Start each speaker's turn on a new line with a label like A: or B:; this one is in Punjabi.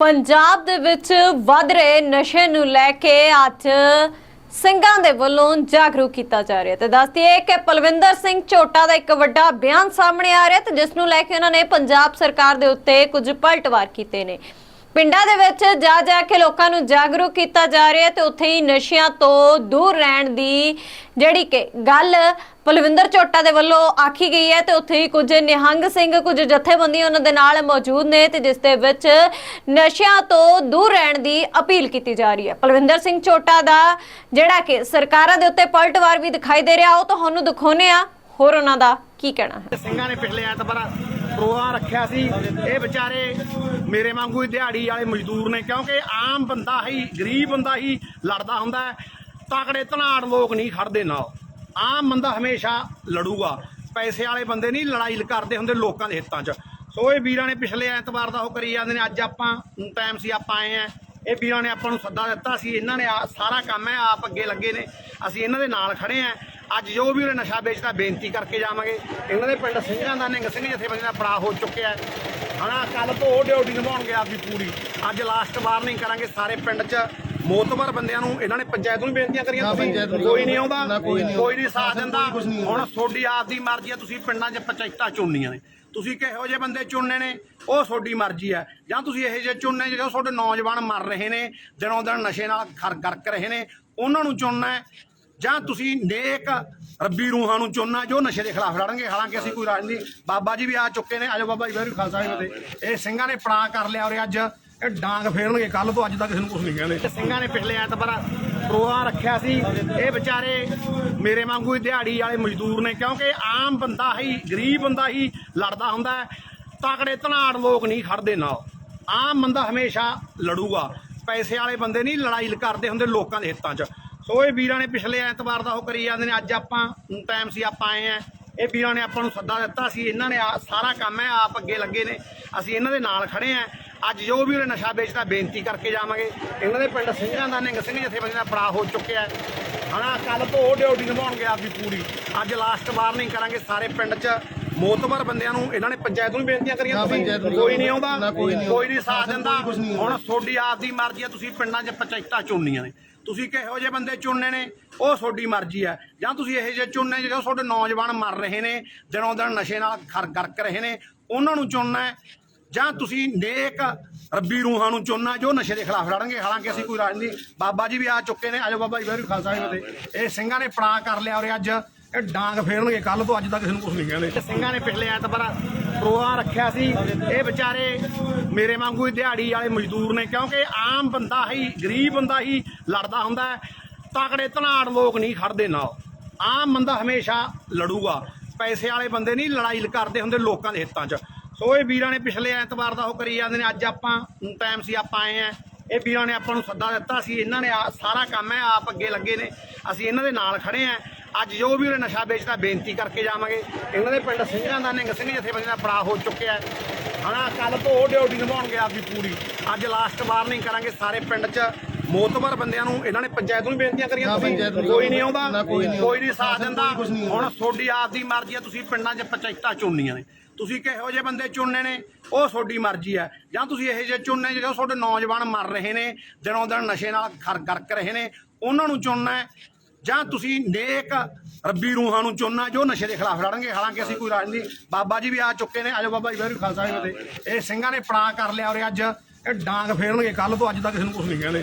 A: ਪੰਜਾਬ ਦੇ ਵਿੱਚ ਵੱਧ ਰਹੇ ਨਸ਼ੇ ਨੂੰ ਲੈ ਕੇ ਅੱਜ ਸਿੰਘਾਂ ਦੇ ਵੱਲੋਂ ਜਾਗਰੂਕ ਕੀਤਾ ਜਾ ਰਿਹਾ ਤੇ ਦੱਸਦੀ ਹੈ ਕਿ ਪਲਵਿੰਦਰ ਸਿੰਘ ਝੋਟਾ ਦਾ ਇੱਕ ਵੱਡਾ ਬਿਆਨ ਸਾਹਮਣੇ ਆ ਰਿਹਾ ਤੇ ਜਿਸ ਨੂੰ ਲੈ ਕੇ ਉਹਨਾਂ ਨੇ ਪੰਜਾਬ ਸਰਕਾਰ ਦੇ ਉੱਤੇ ਕੁਝ ਪਲਟਵਾਰ ਕੀਤੇ ਨੇ। ਪਿੰਡਾਂ ਦੇ ਵਿੱਚ ਜਾ ਜਾ ਕੇ ਲੋਕਾਂ ਨੂੰ ਜਾਗਰੂਕ ਕੀਤਾ ਜਾ ਰਿਹਾ ਤੇ ਉੱਥੇ ਹੀ ਨਸ਼ਿਆਂ ਤੋਂ ਦੂਰ ਰਹਿਣ ਦੀ ਜਿਹੜੀ ਕਿ ਗੱਲ ਪਲਵਿੰਦਰ ਝੋਟਾ ਦੇ ਵੱਲੋਂ ਆਖੀ ਗਈ ਹੈ ਤੇ ਉੱਥੇ ਹੀ ਕੁਝ ਨਿਹੰਗ ਸਿੰਘ, ਕੁਝ ਜਥੇਬੰਦੀਆਂ ਉਹਨਾਂ ਦੇ ਨਾਲ ਮੌਜੂਦ ਨੇ ਤੇ ਜਿਸ ਦੇ ਵਿੱਚ ਨਸ਼ਿਆਂ ਤੋਂ ਦੂਰ ਰਹਿਣ ਦੀ ਅਪੀਲ ਕੀਤੀ ਜਾ ਰਹੀ ਹੈ। ਪਲਵਿੰਦਰ ਸਿੰਘ ਝੋਟਾ ਦਾ ਜਿਹੜਾ ਕਿ ਸਰਕਾਰਾਂ ਦੇ ਉੱਤੇ ਪਲਟਵਾਰ ਵੀ ਦਿਖਾਈ ਦੇ ਰਿਹਾ, ਉਹ ਤੁਹਾਨੂੰ ਦਿਖਾਉਨੇ ਆ ਹੋਰ ਉਹਨਾਂ ਦਾ ਕੀ ਕਹਿਣਾ ਹੈ?
B: ਸਿੰਘਾਂ ਨੇ ਪਿਛਲੇ ਐਤਵਾਰ ਪ੍ਰੋਗਰਾਮ ਰੱਖਿਆ ਸੀ। ਇਹ ਵਿਚਾਰੇ ਮੇਰੇ ਵਾਂਗੂ ਹੀ ਦਿਹਾੜੀ ਵਾਲੇ ਮਜ਼ਦੂਰ ਨੇ, ਕਿਉਂਕਿ ਆਮ ਬੰਦਾ ਹੀ, ਗਰੀਬ ਬੰਦਾ ਹੀ ਲੜਦਾ ਹੁੰਦਾ ਹੈ। ਤਕੜੇ ਧਨਾੜ ਲੋਕ ਨਹੀਂ ਖੜਦੇ ਨਾਲ। ਆਮ ਬੰਦਾ ਹਮੇਸ਼ਾ ਲੜੂਗਾ। ਪੈਸੇ ਵਾਲੇ ਬੰਦੇ ਨਹੀਂ ਲੜਾਈ ਕਰਦੇ ਹੁੰਦੇ ਲੋਕਾਂ ਦੇ ਹਿੱਤਾਂ 'ਚ। ਸੋ ਇਹ ਵੀਰਾਂ ਨੇ ਪਿਛਲੇ ਐਤਵਾਰ ਦਾ ਉਹ ਕਰੀ ਜਾਂਦੇ ਨੇ, ਅੱਜ ਆਪਾਂ ਟਾਈਮ ਸੀ, ਆਪਾਂ ਆਏ ਆ ਇਹ ਵੀਰਾਂ ਨੇ ਆਪਾਂ ਨੂੰ ਸੱਦਾ ਦਿੱਤਾ ਸੀ, ਇਹਨਾਂ ਨੇ ਸਾਰਾ ਕੰਮ ਹੈ, ਆਪ ਅੱਗੇ ਲੱਗੇ ਨੇ। ਅਸੀਂ ਇਹਨਾਂ ਦੇ ਨਾਲ ਖੜੇ ਆ ਅੱਜ ਜੋ ਵੀ ਉਹਨੇ ਨਸ਼ਾ ਵੇਚਦਾ ਬੇਨਤੀ ਕਰਕੇ ਜਾਵਾਂਗੇ। ਇਹਨਾਂ ਦੇ ਪਿੰਡ ਸਿੰਘਾਂ ਦਾ ਨਿੰਗ ਸਿੰਘ ਜਥੇਬੰਦੀ ਦਾ ਪੜਾ ਹੋ ਚੁੱਕਿਆ ਹੈ। ਹਨਾ ਕੱਲ ਤੋਂ ਉਹ ਡਿਊਟੀ ਨਿਭਾਉਣਗੇ ਆਪਦੀ ਪੂਰੀ। ਅੱਜ ਲਾਸਟ ਵਾਰਨਿੰਗ ਕਰਾਂਗੇ ਸਾਰੇ ਪਿੰਡ 'ਚ ਮੋਤਬਰ ਬੰਦਿਆਂ ਨੂੰ ਇਹਨਾਂ ਨੇ ਪੰਚਾਇਤ ਨੂੰ ਬੇਨਤੀਆਂ ਕਰੀਆਂ ਤੁਸੀਂ ਕੋਈ ਨਹੀਂ ਆਉਂਦਾ
C: ਕੋਈ ਨਹੀਂ
B: ਸਾਥ ਦਿੰਦਾ। ਹੁਣ ਤੁਹਾਡੀ ਆਪਦੀ ਮਰਜ਼ੀ ਹੈ ਤੁਸੀਂ ਪਿੰਡਾਂ 'ਚ ਪੰਚਾਇਤਾਂ ਚੁਣਨੀਆਂ ਨੇ। ਤੁਸੀਂ ਕਿਹੋ ਜਿਹੇ ਬੰਦੇ ਚੁਣਨੇ ਨੇ ਉਹ ਤੁਹਾਡੀ ਮਰਜ਼ੀ ਹੈ। ਜਾਂ ਤੁਸੀਂ ਇਹੋ ਜਿਹੇ ਚੁਣਨੇ ਜਿਹੜੇ ਤੁਹਾਡੇ ਨੌਜਵਾਨ ਮਰ ਰਹੇ ਨੇ ਦਿਨੋਂ ਦਿਨ ਨਸ਼ੇ ਨਾਲ ਖਰ ਗਰਕ ਰਹੇ ਨੇ ਉਹਨਾਂ ਨੂੰ ਚੁਣਨਾ ਹੈ। ਜਾਂ ਤੁਸੀਂ ਨੇਕ ਰੱਬੀ ਰੂਹਾਂ ਨੂੰ ਚੁਣਨਾ, ਜੋ ਨਸ਼ੇ ਦੇ ਖਿਲਾਫ ਲੜਨਗੇ, ਹਾਲਾਂਕਿ ਅਸੀਂ ਕੋਈ ਰਾਜਨੀਤੀ, ਬਾਬਾ ਜੀ ਵੀ ਆ ਚੁੱਕੇ ਨੇ, ਆਜੋ ਬਾਬਾ ਜੀ ਵੈਰੂ ਖਾਲਸਾ ਜੀ ਫਤਿਹ। ਇਹ ਸਿੰਘਾਂ ਨੇ ਪੜਾਅ ਕਰ ਲਿਆ ਔਰ ਅੱਜ ਇਹ ਡਾਂਗ ਫੇਰਨਗੇ ਕੱਲ ਤੋਂ ਅੱਜ ਤੱਕ ਕਿਸੇ ਨੂੰ ਕੁਝ ਨਹੀਂ ਕਹਿੰਦੇ ਸਿੰਘਾਂ ਨੇ ਪਿਛਲੇ ਐਤਵਾਰ ਪ੍ਰੋਗਰਾਮ ਰੱਖਿਆ ਸੀ। ਇਹ ਵਿਚਾਰੇ ਮੇਰੇ ਵਾਂਗੂ ਹੀ ਦਿਹਾੜੀ ਵਾਲੇ ਮਜ਼ਦੂਰ ਨੇ, ਕਿਉਂਕਿ ਆਮ ਬੰਦਾ ਹੀ, ਗਰੀਬ ਬੰਦਾ ਹੀ ਲੜਦਾ ਹੁੰਦਾ ਹੈ। ਤਕੜੇ ਧਨਾੜ ਲੋਕ ਨਹੀਂ ਖੜਦੇ ਨਾਲ ਆਮ ਬੰਦਾ ਹਮੇਸ਼ਾ ਲੜੂਗਾ। ਪੈਸੇ ਵਾਲੇ ਬੰਦੇ ਨਹੀਂ ਲੜਾਈ ਕਰਦੇ ਹੁੰਦੇ ਲੋਕਾਂ ਦੇ ਹਿੱਤਾਂ 'ਚ। ਸੋ ਇਹ ਵੀਰਾਂ ਨੇ ਪਿਛਲੇ ਐਤਵਾਰ ਦਾ ਉਹ ਕਰੀ ਜਾਂਦੇ ਨੇ, ਅੱਜ ਆਪਾਂ ਟਾਈਮ ਸੀ, ਆਪਾਂ ਆਏ ਆ ਇਹ ਵੀਰਾਂ ਨੇ ਆਪਾਂ ਨੂੰ ਸੱਦਾ ਦਿੱਤਾ ਸੀ, ਇਹਨਾਂ ਨੇ ਆ- ਸਾਰਾ ਕੰਮ ਹੈ, ਆਪ ਅੱਗੇ ਲੱਗੇ ਨੇ। ਅਸੀਂ ਇਹਨਾਂ ਦੇ ਨਾਲ ਖੜੇ ਆ ਅੱਜ ਜੋ ਵੀ ਉਹਨੇ ਨਸ਼ਾ ਵੇਚਦਾ, ਬੇਨਤੀ ਕਰਕੇ ਜਾਵਾਂਗੇ। ਇਹਨਾਂ ਦੇ ਪਿੰਡ ਸਿੰਘਾਂ ਦਾ ਨਿੰਗ ਸਿੰਘ ਜਥੇਬੰਦੀ ਦਾ ਪੜਾ ਹੋ ਚੁੱਕਿਆ ਹੈ। ਹਨਾ ਕੱਲ ਤੋਂ ਉਹ ਡਿਊਟੀ ਨਿਭਾਉਣਗੇ ਆਪਦੀ ਪੂਰੀ। ਅੱਜ ਲਾਸਟ ਵਾਰਨਿੰਗ ਕਰਾਂਗੇ ਸਾਰੇ ਪਿੰਡ 'ਚ। ਮੋਤਬਰ ਬੰਦਿਆਂ ਨੂੰ ਇਹਨਾਂ ਨੇ ਪੰਚਾਇਤ ਨੂੰ ਬੇਨਤੀਆਂ ਕਰੀਆਂ ਤੁਸੀਂ ਕੋਈ ਨਹੀਂ ਆਉਂਦਾ
C: ਕੋਈ ਨਹੀਂ
B: ਸਾਥ ਦਿੰਦਾ। ਹੁਣ ਤੁਹਾਡੀ ਆਪਦੀ ਮਰਜ਼ੀ ਹੈ ਤੁਸੀਂ ਪਿੰਡਾਂ 'ਚ ਪੰਚਾਇਤਾਂ ਚੁਣਨੀਆਂ ਨੇ। ਤੁਸੀਂ ਕਿਹੋ ਜਿਹੇ ਬੰਦੇ ਚੁਣਨੇ ਨੇ ਉਹ ਤੁਹਾਡੀ ਮਰਜ਼ੀ ਹੈ। ਜਾਂ ਤੁਸੀਂ ਇਹੋ ਜਿਹੇ ਚੁਣਨੇ ਜਿਹੜੇ ਤੁਹਾਡੇ ਨੌਜਵਾਨ ਮਰ ਰਹੇ ਨੇ ਦਿਨੋਂ ਦਿਨ ਨਸ਼ੇ ਨਾਲ ਖਰ ਗਰਕ ਰਹੇ ਨੇ ਉਹਨਾਂ ਨੂੰ ਚੁਣਨਾ ਹੈ। ਜਾਂ ਤੁਸੀਂ ਨੇਕ ਰੱਬੀ ਰੂਹਾਂ ਨੂੰ ਚੁਣਨਾ ਜੋ ਨਸ਼ੇ ਦੇ ਖਿਲਾਫ ਲੜਨਗੇ। ਹਾਲਾਂਕਿ ਅਸੀਂ ਕੋਈ ਰਾਜਨੀਤੀ ਬਾਬਾ ਜੀ ਵੀ ਆ ਚੁੱਕੇ ਨੇ। ਆਜੋ ਬਾਬਾ ਜੀ ਵੈਰੂ ਖਾਲਸਾ ਜੀ ਇਹ ਸਿੰਘਾਂ ਨੇ ਪੜਾ ਕਰ ਲਿਆ ਔਰ ਅੱਜ। ਇਹ ਡਾਂਗ ਫੇਰਨਗੇ ਕੱਲ ਤੋਂ ਅੱਜ ਤੱਕ ਕਿਸੇ ਨੂੰ ਕੁਝ ਨਹੀਂ ਕਹਿੰਦੇ। ਸਿੰਘਾਂ ਨੇ ਪਿਛਲੇ ਐਤਵਾਰ ਪ੍ਰੋਗਰਾਮ ਰੱਖਿਆ ਸੀ। ਇਹ ਵਿਚਾਰੇ ਮੇਰੇ ਵਾਂਗੂ ਹੀ ਦਿਹਾੜੀ ਵਾਲੇ ਮਜ਼ਦੂਰ ਨੇ, ਕਿਉਂਕਿ ਆਮ ਬੰਦਾ ਹੀ, ਗਰੀਬ ਬੰਦਾ ਹੀ ਲੜਦਾ ਹੁੰਦਾ ਹੈ। ਤਕੜੇ ਧਨਾੜ ਲੋਕ ਨਹੀਂ ਖੜਦੇ ਨਾਲ ਆਮ ਬੰਦਾ ਹਮੇਸ਼ਾ ਲੜੂਗਾ। ਪੈਸੇ ਵਾਲੇ ਬੰਦੇ ਨਹੀਂ ਲੜਾਈ ਕਰਦੇ ਹੁੰਦੇ ਲੋਕਾਂ ਦੇ ਹਿੱਤਾਂ 'ਚ। ਸੋ ਇਹ ਵੀਰਾਂ ਨੇ ਪਿਛਲੇ ਐਤਵਾਰ ਦਾ ਉਹ ਕਰੀ ਜਾਂਦੇ ਨੇ। ਅੱਜ ਆਪਾਂ ਟਾਈਮ ਸੀ, ਆਪਾਂ ਆਏ ਆ ਇਹ ਵੀਰਾਂ ਨੇ ਆਪਾਂ ਨੂੰ ਸੱਦਾ ਦਿੱਤਾ ਸੀ। ਇਹਨਾਂ ਨੇ ਸਾਰਾ ਕੰਮ ਹੈ, ਆਪ ਅੱਗੇ ਲੱਗੇ ਨੇ। ਅਸੀਂ ਇਹਨਾਂ ਦੇ ਨਾਲ ਖੜੇ ਆ ਅੱਜ ਜੋ ਵੀ ਉਹਨੇ ਨਸ਼ਾ ਵੇਚਦਾ ਬੇਨਤੀ ਕਰਕੇ ਜਾਵਾਂਗੇ। ਇਹਨਾਂ ਦੇ ਪਿੰਡ ਸਿੰਘਾਂ ਦਾ ਨਿੰਗ ਸਿੰਘ ਜਥੇਬੰਦੀ ਦਾ ਪੜਾ ਹੋ ਚੁੱਕਿਆ ਹੈ। ਹਨਾ ਕੱਲ ਤੋਂ ਉਹ ਡਿਊਟੀ ਨਿਭਾਉਣਗੇ ਆਪਦੀ ਪੂਰੀ। ਅੱਜ ਲਾਸਟ ਵਾਰਨਿੰਗ ਕਰਾਂਗੇ ਸਾਰੇ ਪਿੰਡ 'ਚ। ਮੋਤਬਰ ਬੰਦਿਆਂ ਨੂੰ ਇਹਨਾਂ ਨੇ ਪੰਚਾਇਤ ਨੂੰ ਬੇਨਤੀਆਂ ਕਰੀਆਂ ਤੁਸੀਂ ਕੋਈ ਨਹੀਂ ਆਉਂਦਾ
C: ਕੋਈ ਨਹੀਂ
B: ਸਾਥ ਦਿੰਦਾ। ਹੁਣ ਤੁਹਾਡੀ ਆਪਦੀ ਮਰਜ਼ੀ ਹੈ ਤੁਸੀਂ ਪਿੰਡਾਂ 'ਚ ਪੰਚਾਇਤਾਂ ਚੁਣਨੀਆਂ ਨੇ। ਤੁਸੀਂ ਕਿਹੋ ਜਿਹੇ ਬੰਦੇ ਚੁਣਨੇ ਨੇ ਉਹ ਤੁਹਾਡੀ ਮਰਜ਼ੀ ਹੈ। ਜਾਂ ਤੁਸੀਂ ਇਹੋ ਜਿਹੇ ਚੁਣਨੇ ਜਿਹੜੇ ਤੁਹਾਡੇ ਨੌਜਵਾਨ ਮਰ ਰਹੇ ਨੇ ਦਿਨੋਂ ਦਿਨ ਨਸ਼ੇ ਨਾਲ ਗਰਕ ਰਹੇ ਨੇ ਉਹਨਾਂ ਨੂੰ ਚੁਣਨਾ ਹੈ। ਜਾਂ ਤੁਸੀਂ ਨੇਕ ਰੱਬੀ ਰੂਹਾਂ ਨੂੰ ਚੁਣਨਾ, ਜੋ ਨਸ਼ੇ ਦੇ ਖਿਲਾਫ ਲੜਨਗੇ, ਹਾਲਾਂਕਿ ਅਸੀਂ ਕੋਈ ਰਾਜਨੀਤੀ, ਬਾਬਾ ਜੀ ਵੀ ਆ ਚੁੱਕੇ ਨੇ, ਆਜੋ ਬਾਬਾ ਜੀ ਵੈਰੂ ਖਾਲਸਾ ਜੀ ਫਤਿਹ। ਇਹ ਸਿੰਘਾਂ ਨੇ ਪੜਾ ਕਰ ਲਿਆ ਔਰ ਅੱਜ। ਇਹ ਡਾਂਗ ਫੇਰਨਗੇ ਕੱਲ ਤੋਂ ਅੱਜ ਤੱਕ ਕਿਸੇ ਨੂੰ ਕੁਝ ਨਹੀਂ ਕਹਿੰਦੇ।